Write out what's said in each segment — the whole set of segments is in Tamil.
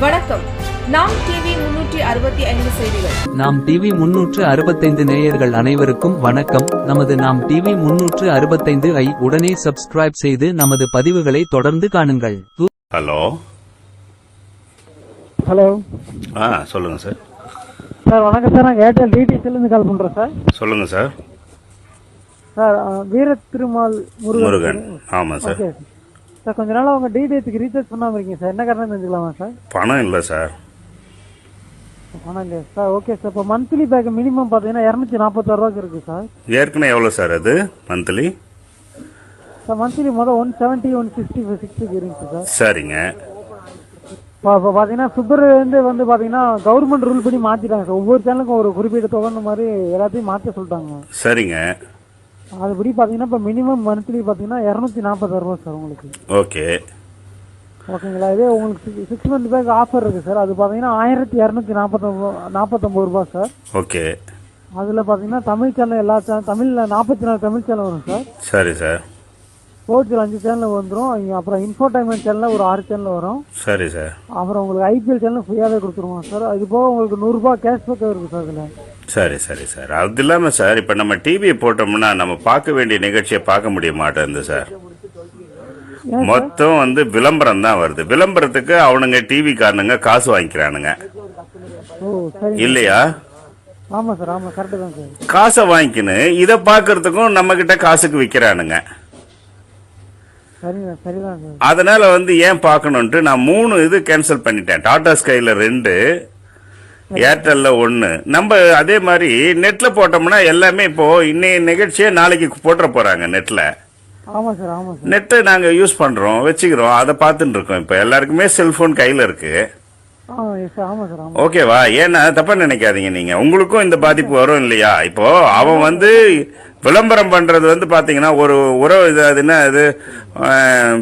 வணக்கம். நாம் டிவி முன்னூற்றி அறுபத்தி ஐந்து செய்திகள். நாம் டிவி முன்னூற்று அறுபத்தைந்து நேயர்கள் அனைவருக்கும் வணக்கம். நமது நாம் டிவி முன்னூற்று அறுபத்தைந்து ஐ உடனே சப்ஸ்கிரைப் செய்து நமது பதிவுகளை தொடர்ந்து காணுங்கள். து- ஹலோ. ஹலோ. ஆ சொல்லுங்கள் சார். சார் வணக்கம் சார். நாங்கள் ஏர்டெல் டிடிசிலேருந்து கால் பண்ணுறோம் சார். சொல்லுங்கள் சார். சார் வீர திருமால் முருகன். ஆமாம் சார். ஓகே. சார் கொஞ்ச நாள் உங்கள் டிடிஎஸ்க்கு ரீசார்ஜ் பண்ணாமல் இருக்கீங்க சார். என்ன காரணம் தெரிஞ்சுக்கலாமா சார்? பணம் இல்லை சார். பணம் இல்லையா சார். Okay sir. இப்போ மந்த்லி பேக் மினிமம் பார்த்தீங்கன்னா இரநூத்தி நாற்பத்தாறு ரூபாய்க்கு இருக்குது சார். ஏற்கனவே எவ்வளோ சார் அது மந்த்லி சார் மந்த்லி மொதல் ஒன் செவன்ட்டி ஒன் சிக்ஸ்டி சிக்ஸ்டிக்கு இருந்துச்சு சார். சரிங்க. இப்போ இப்போ பார்த்தீங்கன்னா சுப்பர் வந்து வந்து பார்த்தீங்கன்னா கவர்மெண்ட் ரூல் படி மாற்றிட்டாங்க சார். ஒவ்வொரு சேனலுக்கும் ஒரு குறிப்பிட்ட தொகை மாதிரி எல்லாத்தையும் மாற்ற சொல்லிட்டாங்க. சரிங்க. அதுபடி பார்த்தீங்கன்னா இப்போ மினிமம் மந்த்லி பார்த்தீங்கன்னா இரநூத்தி நாற்பத்தாறு ரூபா சார் உங்களுக்கு. ஓகே. ஓகேங்களா? இதே உங்களுக்கு சிக்ஸ் மந்த் பேக் ஆஃபர் இருக்கு சார். அது பார்த்தீங்கன்னா ஆயிரத்தி இரநூத்தி நாற்பத்தொம்பது நாற்பத்தொம்பது ரூபா சார். ஓகே. அதில் பார்த்தீங்கன்னா தமிழ் சேனல் எல்லா சேனல் தமிழில் நாற்பத்தி நாலு தமிழ் சேனல் வரும் சார். சரி சார். ஸ்போர்ட்ஸில் அஞ்சு சேனல் வந்துடும் அப்புறம் இன்ஃபோடைன்மெண்ட் சேனலில் ஒரு ஆறு சேனல் வரும். சரி சார் அப்புறம் உங்களுக்கு ஐபிஎல் சேனல் ஃப்ரீயாகவே கொடுத்துருவோம் சார் இது போக உங்களுக்கு நூறுரூபா கேஷ்பேக் இருக்குது சார் அதில் சரி சரி சார் அது இல்லாமல் சார் இப்போ நம்ம டிவியை போட்டோம்னா நம்ம பார்க்க வேண்டிய நிகழ்ச்சியை பார்க்க முடிய மாட்டேங்குது சார் மொத்தம் வந்து விளம்பரம் தான் வருது. விளம்பரத்துக்கு அவனுங்க டிவி காரனுங்க காசு வாங்கிக்கிறானுங்க. இல்லையா? காசை வாங்கிக்கின்னு இதை பார்க்கறதுக்கும் நம்ம கிட்ட காசுக்கு விற்கிறானுங்க அதனால வந்து ஏன் பார்க்கணுன்ட்டு நான் மூணு இது கேன்சல் பண்ணிட்டேன். டாடா ஸ்கைல ரெண்டு ஏர்டெல்ல ஒன்று நம்ம அதே மாதிரி நெட்ல போட்டோம்னா எல்லாமே இப்போ இன்னைய நிகழ்ச்சியை நாளைக்கு போட்டுற போறாங்க சார் நெட்டை நாங்கள் யூஸ் பண்றோம் வச்சுக்கிறோம் அதை பார்த்துட்டு இருக்கோம் இப்போ. எல்லாருக்குமே செல்போன் கையில் இருக்கு. ஓகேவா ஏன்னா தப்பா நினைக்காதீங்க நீங்க. உங்களுக்கும் இந்த பாதிப்பு வரும் இல்லையா? இப்போ அவன் வந்து விளம்பரம் பண்றது வந்து பாத்தீங்கன்னா ஒரு உறவு இது அது என்ன இது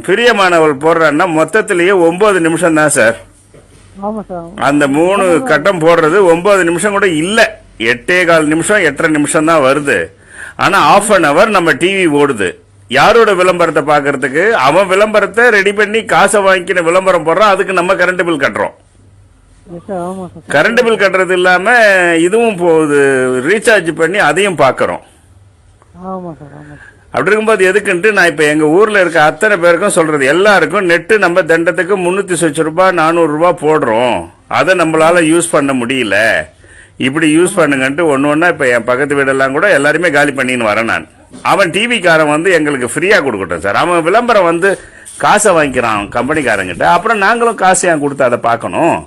பிரியமானவள் போடுறான்னா மொத்தத்திலேயே ஒன்பது நிமிஷம் தான் சார். அந்த மூணு கட்டம் போடுறது ஒன்பது நிமிஷம் கூட இல்ல. எட்டே கால் நிமிஷம் எட்டரை நிமிஷம் தான் வருது. ஆனா ஆஃப் அன் அவர் நம்ம டிவி ஓடுது. யாரோட விளம்பரத்தை பார்க்கறதுக்கு அவன் விளம்பரத்தை ரெடி பண்ணி காசை வாங்கின விளம்பரம் போடுறான். அதுக்கு நம்ம கரண்ட் பில் கட்டுறோம். கரண்ட் பில் கட்டுறது இல்லாம இதுவும் போகுது. ரீசார்ஜ் பண்ணி அதையும் பார்க்கறோம் ஆமாம் சார் ஆமாம் சார் அப்படி இருக்கும்போது எதுக்குன்ட்டு நான் இப்போ எங்கள் ஊரில் இருக்க அத்தனை பேருக்கும் சொல்கிறது எல்லாருக்கும் நெட்டு நம்ம தண்டத்துக்கு முந்நூற்றி சொச்சு ரூபாய் நானூறுரூவா போடுறோம். அதை நம்மளால் யூஸ் பண்ண முடியல. இப்படி யூஸ் பண்ணுங்கன்ட்டு ஒன்று ஒன்றா இப்போ என் பக்கத்து வீடெல்லாம் கூட எல்லாருமே காலி பண்ணின்னு வரேன் நான். அவன் டிவிக்காரன் வந்து எங்களுக்கு ஃப்ரீயாக கொடுக்கட்டும் சார். அவன் விளம்பரம் வந்து காசை வாங்கிக்கிறான் கம்பெனிக்காரங்கிட்ட அப்புறம் நாங்களும் காசு ஏன் கொடுத்து அதை பார்க்கணும்.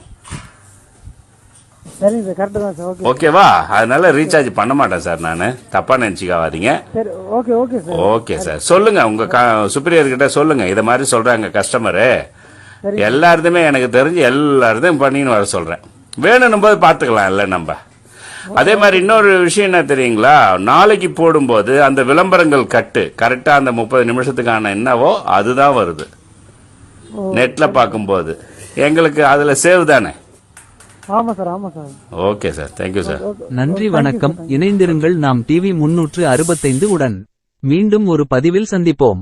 சரிங்க சார் கரெக்டு தான் சார் ஓகே ஓகேவா? அதனால ரீசார்ஜ் பண்ண மாட்டேன் சார் நான். தப்பா நினைச்சுக்காதீங்க. சரி okay okay sir okay sir சொல்லுங்க உங்க சுப்பீரியர் கிட்ட சொல்லுங்க. இத மாதிரி சொல்றாங்க கஸ்டமரு. எல்லாருதுமே எனக்கு தெரிஞ்சு எல்லாருதையும் பண்ணின்னு வர சொல்றேன். வேணும் போது பாத்துக்கலாம் இல்ல நம்ம. அதே மாதிரி இன்னொரு விஷயம் என்ன தெரியுங்களா? நாளைக்கு போடும்போது அந்த விளம்பரங்கள் கட்டு. கரெக்டா அந்த முப்பது நிமிஷத்துக்கான என்னவோ அதுதான் வருது. நெட்ல பார்க்கும்போது. எங்களுக்கு அதுல சேவ் தானே? ஆமாம் சார் ஆமாம் sir. Okay sir thank you sir. நன்றி வணக்கம். இணைந்திருங்கள் நாம் டிவி முன்னூற்று அறுபத்தைந்து உடன். மீண்டும் ஒரு பதிவில் சந்திப்போம்.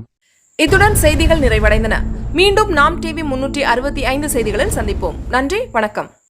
இத்துடன் செய்திகள் நிறைவடைந்தன. மீண்டும் நாம் டிவி முன்னூற்றி அறுபத்தி ஐந்து செய்திகளில் சந்திப்போம். நன்றி வணக்கம்.